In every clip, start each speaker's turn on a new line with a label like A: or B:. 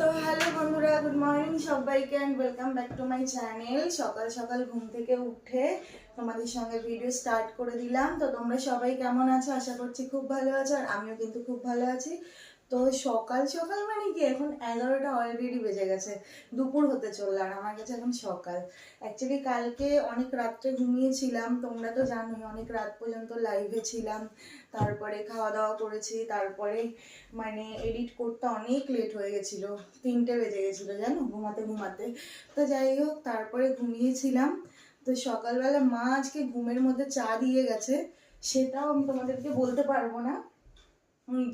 A: তো হ্যালো বন্ধুরা, good morning সবাইকে and welcome back to my channel সকাল সকাল ঘুম থেকে উঠে তোমাদের সঙ্গে ভিডিও স্টার্ট করে দিলাম। তো তোমরা সবাই কেমন আছো? আশা করছি খুব ভালো আছো আর আমিও কিন্তু খুব ভালো আছি। তো সকাল সকাল মানে কি? এখন এগারোটা অলরেডি বেজে গেছে। দুপুর হতে চলল আর আমার কাছে এখন সকাল। অ্যাকচুয়ালি কালকে অনেক রাত্রে ঘুমিয়েছিলাম, তোমরা তো জানোই অনেক রাত পর্যন্ত লাইভে ছিলাম। তারপরে খাওয়া দাওয়া করেছি, তারপরে মানে এডিট করতে অনেক লেট হয়ে গেছিল, তিনটে বেজে গেছিল জানো, ঘুমাতে ঘুমাতে। তো যাই হোক, তারপরে ঘুমিয়েছিলাম। তো সকালবেলা মা আজকে ঘুমের মধ্যে চা দিয়ে গেছে, সেটাও আমি তোমাদেরকে বলতে পারব না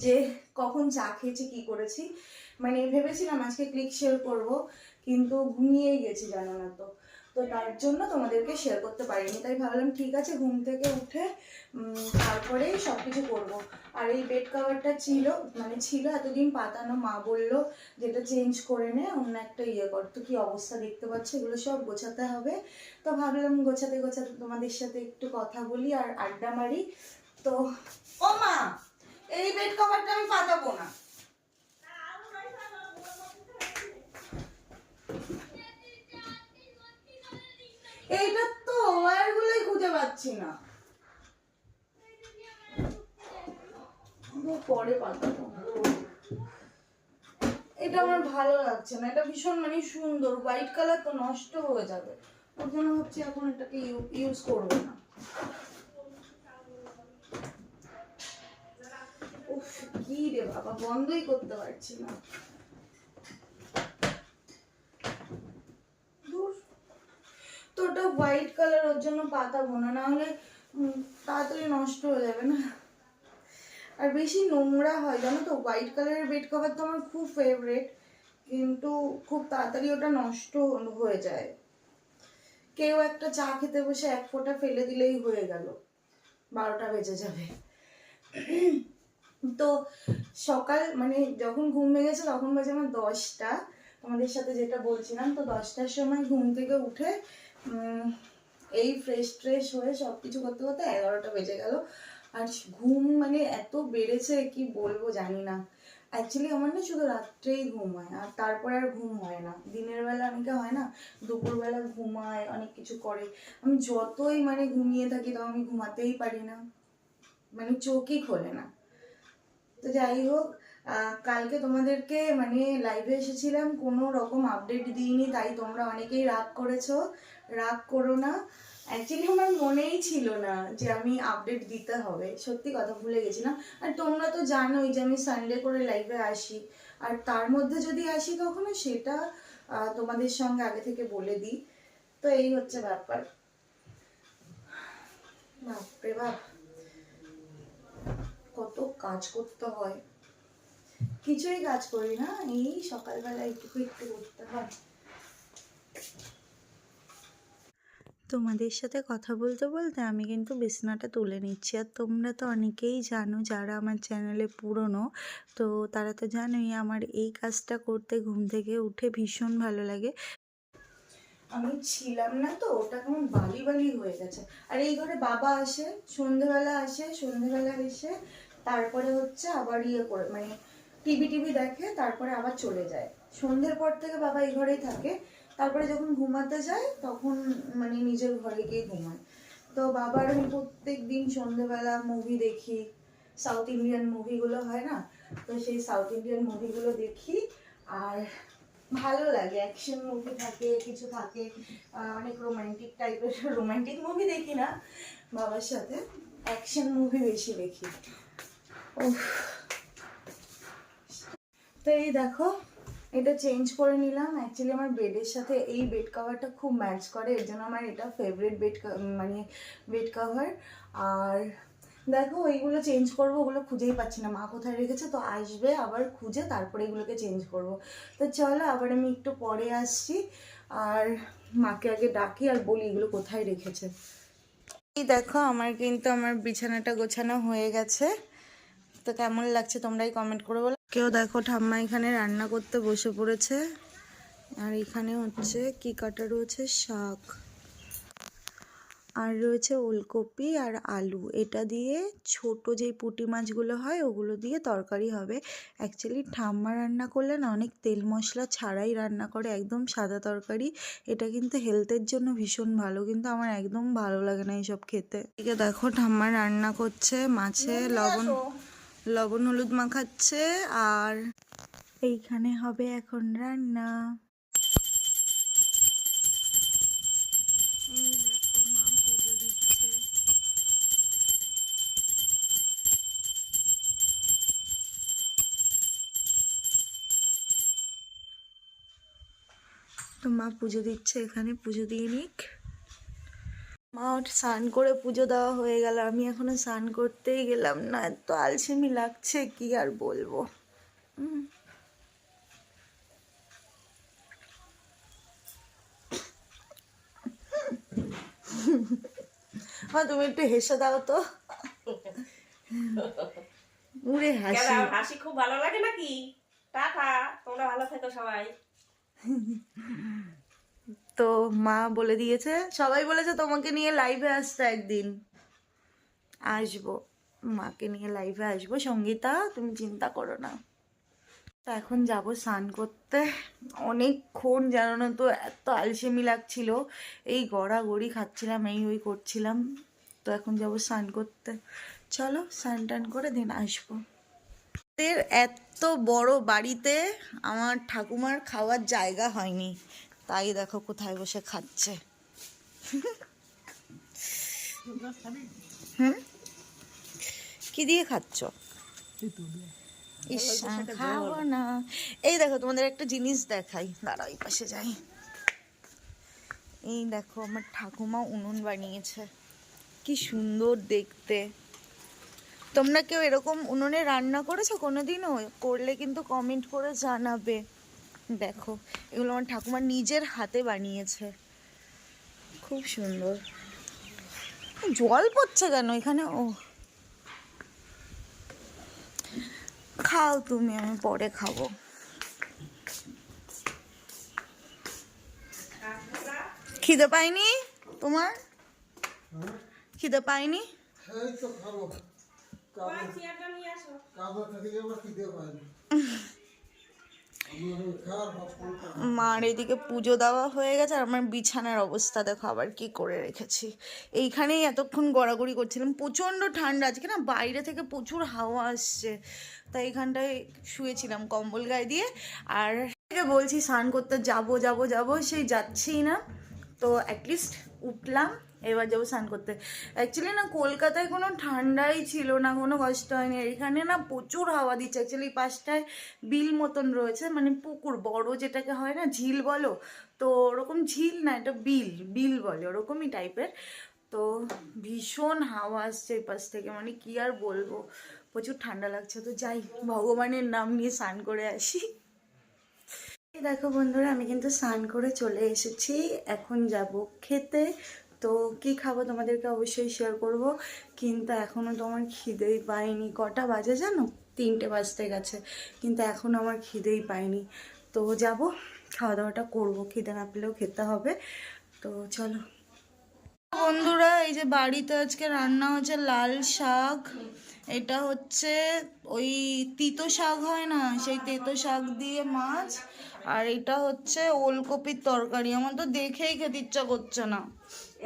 A: যে কখন চা খেয়েছি, কি করেছি। মানে ভেবেছিলাম আজকে ক্লিক শেয়ার করব, কিন্তু ঘুমিয়েই গেছি, জানো না তো। তো তার জন্য তোমাদেরকে শেয়ার করতে পারিনি, তাই ভাবলাম ঠিক আছে, ঘুম থেকে উঠে তারপরে সব কিছু করব। আর এই বেড কভারটা ছিল মানে ছিল এতদিন পাতানো, মা বলল যেটা চেঞ্জ করে নে, অন্য একটা ইয়ে কর। তো কি অবস্থা দেখতে পাচ্ছ? এগুলো সব গোছাতে হবে। তো ভাবলাম গোছাতে গোছাতে তোমাদের সাথে একটু কথা বলি আর আড্ডা মারি। তো, ও মা, এই বেড কভারটা আমি পাতাবো না। এইটা তো ওয়্যারগুলোই খুঁজে পাচ্ছি না। পরে এটা আমার ভালো লাগছে না, এটা ভীষণ মানে সুন্দর হোয়াইট কালার তো নষ্ট হয়ে যাবে। ওর জন্য এখন এটাকে ইউজ করব না। কি রে বাবা বন্ধই করতে পারছি না। তো ওটা হোয়াইট কালার ওর জন্য নাহলে তাড়াতাড়ি নষ্ট হয়ে যাবে না। আর বেশি নোংরা হয়, জানো তো? হোয়াইট কালারের বেড কভার তো আমার খুব ফেভারেট কিন্তু খুব তাড়াতাড়ি ওটা নষ্ট হয়ে যায়। কেউ একটা চা খেতে বসে এক ফোঁটা ফেলে দিলেই হয়ে গেল। বারোটা বেজে যাবে। তো সকাল মানে যখন ঘুম ভেঙেছে তখন বাজে আমার দশটা। তোমাদের সাথে যেটা বলছিলাম, তো দশটার সময় ঘুম থেকে উঠে এই ফ্রেশ ট্রেশ হয়ে সব কিছু করতে করতে এগারোটা বেজে গেল। আর ঘুম মানে এত বেড়েছে কি বলব জানি না। অ্যাকচুয়ালি আমার না শুধু রাত্রেই ঘুম হয়, আর তারপরে আর ঘুম হয় না। দিনের বেলা অনেকে হয় না, দুপুরবেলা ঘুমায়, অনেক কিছু করে। আমি যতই মানে ঘুমিয়ে থাকি তো আমি ঘুমাতেই পারি না। মানে চোখই খোলে না। তো যাই হোক কালকে তোমাদেরকে মানে লাইভে এসেছিলাম, কোনো রকম আপডেট দিইনি, তাই তোমরা অনেকেই রাগ করেছ। রাগ করো না। অ্যাকচুয়ালি আমার মনেই ছিল না যে আমি আপডেট দিতে হবে। সত্যি কথা ভুলে গেছিলাম। আর তোমরা তো জানোই যে আমি সানডে করে লাইভে আসি। আর তার মধ্যে যদি আসি কখনো, সেটা তোমাদের সঙ্গে আগে থেকে বলে দিই। তো এই হচ্ছে ব্যাপার। বাপরে বাপ। কত কাজ করতে হয়। কিছুই কাজ করি না। এই সকালবেলা একটু একটু করতে হয়।
B: তোমাদের সাথে কথা বলতে বলতে আমি কিন্তু বিছনাটা তুলে নিচ্ছি। আর তোমরা তো অনেকেই জানো যারা আমার চ্যানেলে পুরনো, তো তারা তো জানোই আমার এই কাজটা করতে ঘুম থেকে উঠে ভীষণ ভালো লাগে।
A: আমি ছিলাম না তো, ওটা কেমন বালি বালি হয়ে গেছে। আর এই ঘরে বাবা আসে, সন্ধেবেলা আসে, সন্ধেবেলা এসে তারপরে হচ্ছে আবার ইয়ে করে মানে টিভি টিভি দেখে তারপরে আবার চলে যায়। সন্ধ্যের পর থেকে বাবা এই ঘরেই থাকে। তারপরে যখন ঘুমাতে যায়, তখন মানে নিজের ঘরে গিয়ে ঘুমায়। তো বাবার আমি প্রত্যেক দিন সন্ধেবেলা মুভি দেখি। সাউথ ইন্ডিয়ান মুভিগুলো হয় না? তো সেই সাউথ ইন্ডিয়ান মুভিগুলো দেখি। আর ভালো লাগে অ্যাকশন মুভি থাকে, কিছু থাকে। অনেক রোমান্টিক টাইপের রোমান্টিক মুভি দেখি না বাবার সাথে। অ্যাকশন মুভি বেশি দেখি। তো এই দেখো এটা চেঞ্জ করে নিলাম। অ্যাকচুয়ালি আমার বেডের সাথে এই বেড কভারটা খুব ম্যাচ করে। এর জন্য আমার এটা ফেভারিট বেড মানে বেড কভার আর দেখো, এইগুলো চেঞ্জ করব, ওগুলো খুঁজেই পাচ্ছি না। মা কোথায় রেখেছে? তো আসবে, আবার খুঁজে তারপরে এগুলোকে চেঞ্জ করব। তো চলো, আবার আমি একটু পরে আসছি। আর মাকে আগে ডাকি আর বলি এগুলো কোথায় রেখেছে। এই দেখো, আমার কিন্তু আমার বিছানাটা গোছানো হয়ে গেছে। তো কেমন লাগছে তোমরাই কমেন্ট করে বলো। কেউ দেখো ঠাম্মা এখানে রান্না করতে বসে পড়েছে। আর এখানে হচ্ছে কি কাটা রয়েছে? শাক। আর রয়েছে ওলকপি আর আলু। এটা দিয়ে ছোট যেই পুঁটি মাছগুলো হয় ওগুলো দিয়ে তরকারি হবে। অ্যাকচুয়ালি ঠাম্মা রান্না করলে না অনেক তেল মশলা ছাড়াই রান্না করে একদম সাদা তরকারি। এটা কিন্তু হেলথের জন্য ভীষণ ভালো কিন্তু আমার একদম ভালো লাগে না এইসব খেতে। এদিকে দেখো ঠাম্মা রান্না করছে মাছে লবণ লবণ হলুদ মাখাচ্ছে আর এইখানে হবে এখন রান্না। এই মা পুজো দিচ্ছে। তো মা পুজো দিচ্ছে, এখানে পুজো দিয়ে নিক। ওর স্নান করে পুজো দেওয়া হয়ে গেল। আমি এখনও স্নান করতেই গেলাম না। এত আলসেমি লাগছে, কি আর বলব। মা, তুমি একটু হেসে দাও তো। উড়ে হাসি।
C: হাসি খুব ভালো লাগে নাকি? টাটা, তোমরা ভালো থেকো সবাই।
A: তো মা বলে দিয়েছে, সবাই বলেছে তোমাকে নিয়ে লাইভে আসতে একদিন। আসব। মাকে নিয়ে লাইভে আসব। সঙ্গীতা, তুমি চিন্তা করো না। তো এখন যাব স্নান করতে। অনেকক্ষণ জানো তো এত আলসেমি লাগছিল। এই গড়াগড়ি খাচ্ছিলাম, এই ওই করছিলাম। তো এখন যাব স্নান করতে। চলো স্নান টান করে দিন আসব। এত বড় বাড়িতে আমার ঠাকুমার খাওয়ার জায়গা হয়নি। তাই দেখো কোথায় বসে খাচ্ছে। হুম কি দিয়ে খাচ্ছ? খাব না। এই দেখো, তোমাদের একটা জিনিস দেখাই। দাঁড়াও, এই পাশে যাই। এই দেখো, আমার ঠাকুমা উনুন বানিয়েছে। কি সুন্দর দেখতে। তোমরা কেউ এরকম উনুনে রান্না করেছ? কোনোদিনও? করলে কিন্তু কমেন্ট করে জানাবে। দেখো এগুলো আমার ঠাকুমা নিজের হাতে বানিয়েছে। খুব সুন্দর। জল পড়ছে কেন এখানে? ও। খাও তুমি আমি পরে খাব। খিদে পাইনি তোমার? খিদে পাইনি?
D: খিদে পাইনি আমার ওই খাওয়ার ভাবটা
A: মার এদিকে পুজো দেওয়া হয়ে গেছে, আর আমার বিছানার অবস্থা দেখো আবার কি করে রেখেছি। এইখানেই এতক্ষণ গড়াগড়ি করছিলাম, প্রচণ্ড ঠান্ডা, আজকে না বাইরে থেকে প্রচুর হাওয়া আসছে। তাই এইখানটায় শুয়েছিলাম কম্বল গায়ে দিয়ে, আর বলছি স্নান করতে যাব যাব যাব, সেই যাচ্ছেই না। তো অ্যাটলিস্ট উঠলাম এবার যাব স্নান করতে। অ্যাকচুয়ালি না, কলকাতায় কোনো ঠান্ডাই ছিল না, কোনো কষ্ট হয়নি। এখানে না প্রচুর হাওয়া দিচ্ছে। অ্যাকচুয়ালি পাশটায় বিল মতন রয়েছে মানে পুকুর, বড় যেটাকে হয় না, ঝিল বলো? তো ওরকম ঝিল না, এটা বিল বিল বলে, ওরকমই টাইপের। তো ভীষণ হাওয়া আসছে এই পাশ থেকে মানে কি আর বলব? প্রচুর ঠান্ডা লাগছে। তো যাই, ভগবানের নাম নিয়ে স্নান করে আসি। দেখো বন্ধুরা, আমি কিন্তু স্নান করে চলে এসেছি। এখন যাব খেতে। তো কি খাব তোমাদেরকে অবশ্যই শেয়ার করব। কিন্তু এখনও তো আমার খিদেই পাইনি। কটা বাজে জানো? তিনটে বাজতে গেছে। কিন্তু এখন আমার খিদেই পাইনি। তো যাব খাওয়া দাওয়াটা করব। খিদে না পেলেও খেতে হবে। তো চলো। বন্ধুরা, এই যে বাড়িতে আজকে রান্না হচ্ছে লাল শাক। এটা হচ্ছে ওই তিতো শাক হয় না? সেই তেতো শাক দিয়ে মাছ। আর এটা হচ্ছে ওলকপির তরকারি। আমার তো দেখেই খেতে ইচ্ছা করছে না।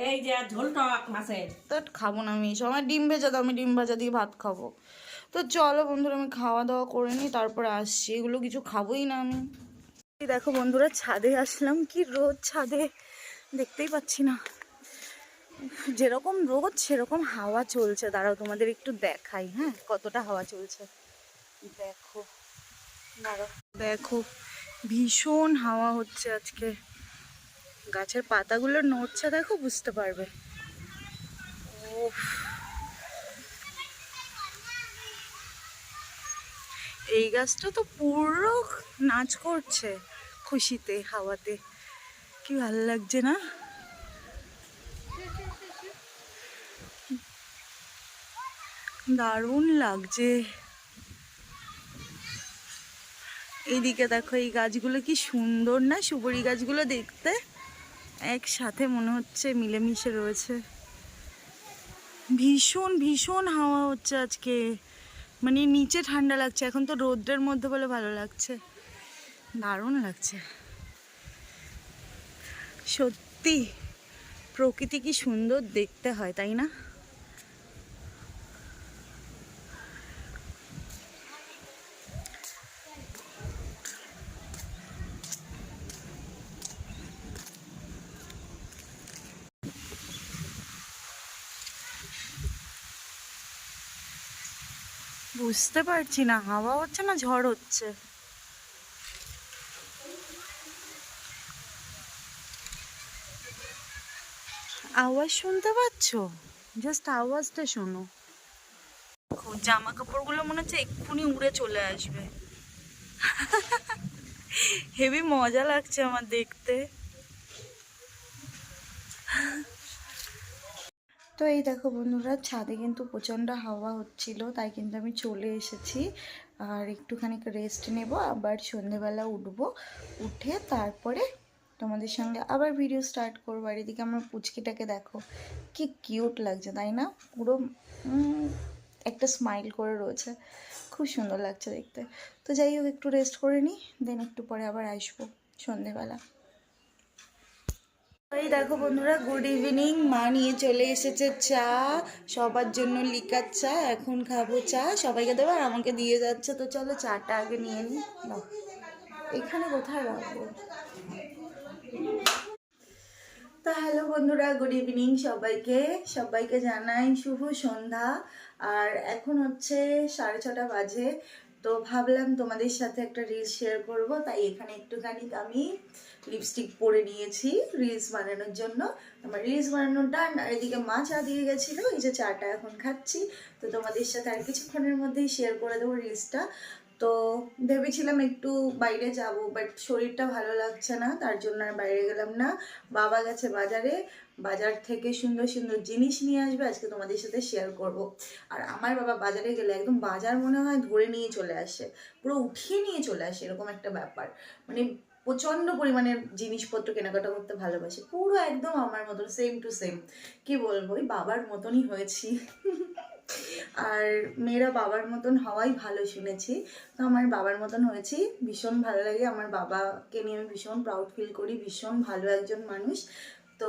C: এই যে ঝোল টক মাছের।
A: তো খাব না আমি সময় ডিম ভেজা দাও, আমি ডিম ভাজা দিয়ে ভাত খাব। তো চলো বন্ধুরা, আমি খাওয়া দাওয়া করে নিই, তারপরে আসছি। এগুলো কিছু খাবোই না আমি। দেখো বন্ধুরা, ছাদে আসলাম। কি রোদ ছাদে, দেখতেই পাচ্ছি না। যেরকম রোদ, সেরকম হাওয়া চলছে। দাঁড়াও, তোমাদের একটু দেখাই হ্যাঁ? কতটা হাওয়া চলছে। দেখো, দাঁড়াও। দেখো, ভীষণ হাওয়া হচ্ছে আজকে। গাছের পাতাগুলো নড়ছে, দেখো, বুঝতে পারবে। উফ। এই গাছটা তো পুরো নাচ করছে খুশিতে, হাওয়াতে। কি ভালো লাগছে না? দারুণ লাগছে। এইদিকে দেখো, এই গাছগুলো কি সুন্দর না, সুপারি গাছগুলো দেখতে। একসাথে মনে হচ্ছে মিলেমিশে রয়েছে। ভীষণ ভীষণ হাওয়া হচ্ছে আজকে। মানে নিচে ঠান্ডা লাগছে, এখন তো রোদ্রের মধ্যে বলে ভালো লাগছে। দারুণ লাগছে। সত্যি, প্রকৃতি কি সুন্দর দেখতে হয়, তাই না? বুঝতে পারছি না, হাওয়া হচ্ছে না ঝড় হচ্ছে? আওয়াজ শুনতে পাচ্ছ? জাস্ট আওয়াজটা শোনো। জামা কাপড়গুলো মনে হচ্ছে এক্ষুনি উড়ে চলে আসবে। হেভি মজা লাগছে আমার দেখতে। তো এই দেখো বন্ধুরা, ছাদে কিন্তু প্রচণ্ড হাওয়া হচ্ছিল, তাই কিন্তু আমি চলে এসেছি। আর একটুখানি রেস্ট নেব, আবার সন্ধেবেলা উঠবো। উঠে তারপরে তোমাদের সঙ্গে আবার ভিডিও স্টার্ট করব। আর এদিকে আমার পুচকিটাকে দেখো, কি কিউট লাগছে, তাই না? পুরো একটা স্মাইল করে রয়েছে। খুব সুন্দর লাগছে দেখতে। তো যাই হোক, একটু রেস্ট করে নিই দেন একটু পরে আবার আসব সন্ধেবেলা। এই দেখো বন্ধুরা গুড ইভিনিং মা নিয়ে চলে এসেছে চা, সবার জন্য লিকার চা, এখন খাব চা। সবাইকে দেবো আর আমাকে দিয়ে যাচ্ছে, তো চলো চাটা আগে নিয়ে নাও এখানে কোথায় রাখব? তা হ্যালো বন্ধুরা গুড ইভিনিং সবাইকে। সবাইকে জানাই শুভ সন্ধ্যা। আর এখন হচ্ছে সাড়ে ছটা বাজে। তো ভাবলাম তোমাদের সাথে একটা রিলস শেয়ার করব। তাই এখানে একটুখানি আমি লিপস্টিক পরে নিয়েছি রিলস বানানোর জন্য। আমার রিলস বানানোর ডান আর এদিকে মা চা দিয়ে গেছিল, এই যে চাটা এখন খাচ্ছি। তো তোমাদের সাথে আর কিছুক্ষণের মধ্যেই শেয়ার করে দেবো রিলসটা তো ভেবেছিলাম একটু বাইরে যাব বাট শরীরটা ভালো লাগছে না, তার জন্য আর বাইরে গেলাম না। বাবা গেছে বাজারে, বাজার থেকে সুন্দর সুন্দর জিনিস নিয়ে আসবে, আজকে তোমাদের সাথে শেয়ার করব। আর আমার বাবা বাজারে গেলে একদম বাজার মনে হয় ধরে নিয়ে চলে আসে, পুরো উঠিয়ে নিয়ে চলে আসে, এরকম একটা ব্যাপার। মানে প্রচণ্ড পরিমাণের জিনিসপত্র কেনাকাটা করতে ভালোবাসে, পুরো একদম আমার মতন সেম টু সেম কি বলব, ওই বাবার মতনই হয়েছি। আর মেয়েরা বাবার মতন হওয়াই ভালো শুনেছি। তো আমার বাবার মতন হয়েছি। ভীষণ ভালো লাগে। আমার বাবাকে নিয়ে আমি ভীষণ প্রাউড ফিল করি। ভীষণ ভালো একজন মানুষ। তো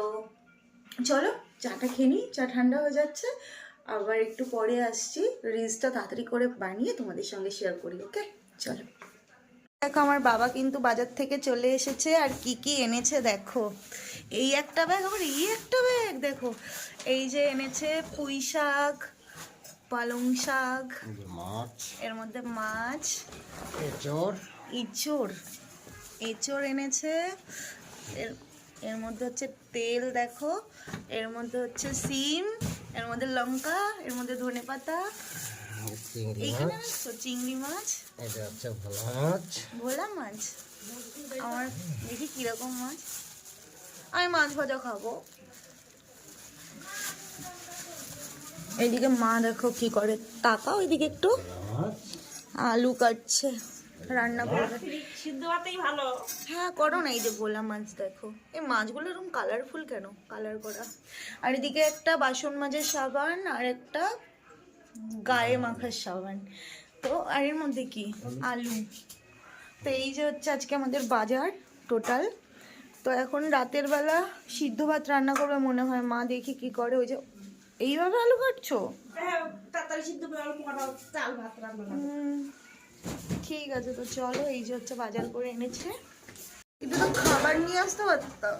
A: চলো, চাটা খেয়ে নিই। চা ঠান্ডা হয়ে যাচ্ছে। আবার একটু পরে আসছি। রিলসটা তাড়াতাড়ি করে বানিয়ে তোমাদের সঙ্গে শেয়ার করি ওকে চলো। দেখো, আমার বাবা কিন্তু বাজার থেকে চলে এসেছে। আর কি কি এনেছে দেখো। এই একটা ব্যাগ আবার এই একটা ব্যাগ দেখো। এই যে এনেছে পুঁই শাক পালং শাক
D: মাছ।
A: এর মধ্যে মাছ।
D: এচর
A: ইঁচড় এঁচড় এনেছে। এর এর মধ্যে হচ্ছে তেল দেখো। এর মধ্যে হচ্ছে সিম এর মধ্যে লঙ্কা এর মধ্যে ধনে পাতা।
D: চিংড়ি
A: মাছ।
D: এটা হচ্ছে ভোলা মাছ।
A: ভোলা মাছ? আমার দেখি কীরকম মাছ। আমি মাছ ভাজা খাব। এইদিকে মা দেখো কি করে। তাকাও ওইদিকে একটু আলু কাটছে রান্না করবে।
C: সিদ্ধ ভাতেই ভালো।
A: হ্যাঁ করো না এই যে ভোলা মাছ দেখো। এই মাছগুলো এরকম কালারফুল কেন? কালার করা। আর এদিকে একটা বাসন মাজের সাবান আর একটা গায়ে মাখার সাবান। তো আর এর মধ্যে কি? আলু। তো এই যে হচ্ছে আজকে আমাদের বাজার টোটাল তো এখন রাতের বেলা সিদ্ধ ভাত রান্না করবে মনে হয়। মা দেখি কি করে ওই যে এইভাবে আলু কাটছো?
C: হ্যাঁ তাড়াতাড়ি সিদ্ধ করে অল্প কটা চাল ভাত রান্না করো।
A: উম, ঠিক আছে তো চলো এই যে হচ্ছে বাজার করে এনেছে। কিন্তু তো খাবার নিয়ে আসতে পারতাম?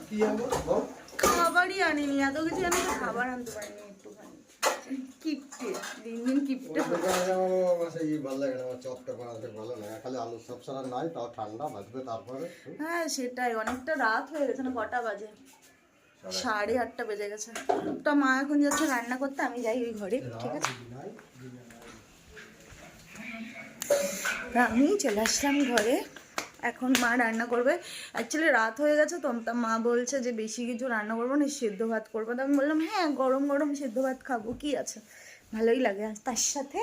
A: খাবারই আনিনি এত কিছু আনি তো খাবার আনতে পারিনি একটুখানি। কিপটে দিন দিন কিপটে হ্যাঁ সেটাই অনেকটা রাত হয়ে গেছে না কটা বাজে? সাড়ে আটটা বেজে গেছে। তো মা এখন যাচ্ছে রান্না করতে আমি যাই ওই ঘরে ঠিক আছে? আমি চলে আসলাম ঘরে। এখন মা রান্না করবে। অ্যাকচুয়ালি রাত হয়ে গেছে তো মা বলছে যে বেশি কিছু রান্না করব না সেদ্ধ ভাত করব। তো আমি বললাম হ্যাঁ গরম গরম সেদ্ধ ভাত খাব কি আছে? ভালোই লাগে। আর তার সাথে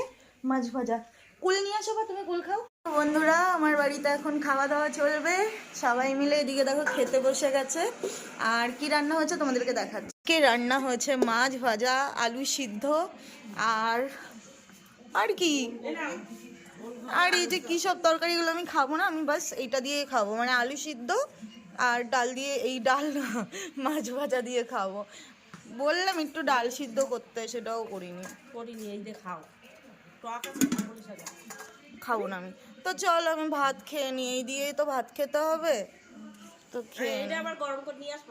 A: মাছ ভাজা। কুল নিয়ে আসো বা তুমি কুল খাও। বন্ধুরা আমার বাড়িতে এখন খাওয়া দাওয়া চলবে। সবাই মিলে এদিকে দেখো খেতে বসে গেছে। আর কি রান্না হয়েছে তোমাদেরকে দেখাচ্ছি।
E: কে রান্না হয়েছে মাছ ভাজা আলু সিদ্ধ আর আর কি? আর এই যে কী সব তরকারিগুলো আমি খাব না আমি বাস এইটা দিয়ে খাব। মানে আলু সিদ্ধ আর ডাল দিয়ে এই ডাল মাছ ভাজা দিয়ে খাব। বললাম একটু ডাল সিদ্ধ করতে সেটাও করিনি।
C: করিনি এই যে খাও।
E: খাব না আমি। তো চল আমি ভাত খেয়ে নিই এই দিয়েই তো ভাত খেতে হবে। তো খেয়ে
C: এটা আবার গরম করে নিয়ে আসব।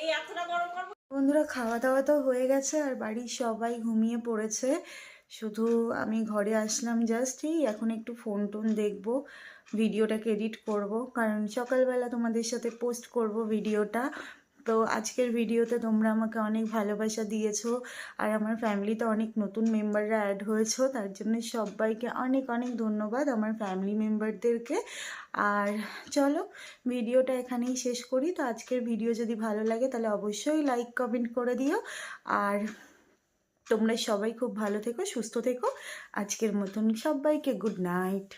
C: এই এতটা গরম করব।
A: বন্ধুরা খাওয়া দাওয়া তো হয়ে গেছে আর বাড়ির সবাই ঘুমিয়ে পড়েছে। শুধু আমি ঘরে আসলাম জাস্ট এই এখন একটু ফোন টোন দেখব ভিডিওটাকে এডিট করব। কারণ সকালবেলা তোমাদের সাথে পোস্ট করব ভিডিওটা তো আজকের ভিডিওতে তোমরা আমাকে অনেক ভালোবাসা দিয়েছ আর আমার ফ্যামিলিতে অনেক নতুন মেম্বাররা অ্যাড হয়েছো, তার জন্য সবাইকে অনেক অনেক ধন্যবাদ আমার ফ্যামিলি মেম্বারদেরকে। আর চলো, ভিডিওটা এখানেই শেষ করি। তো আজকের ভিডিও যদি ভালো লাগে তাহলে অবশ্যই লাইক কমেন্ট করে দিও। আর তোমরা সবাই খুব ভালো থেকো, সুস্থ থেকো। আজকের মতন সবাইকে গুড নাইট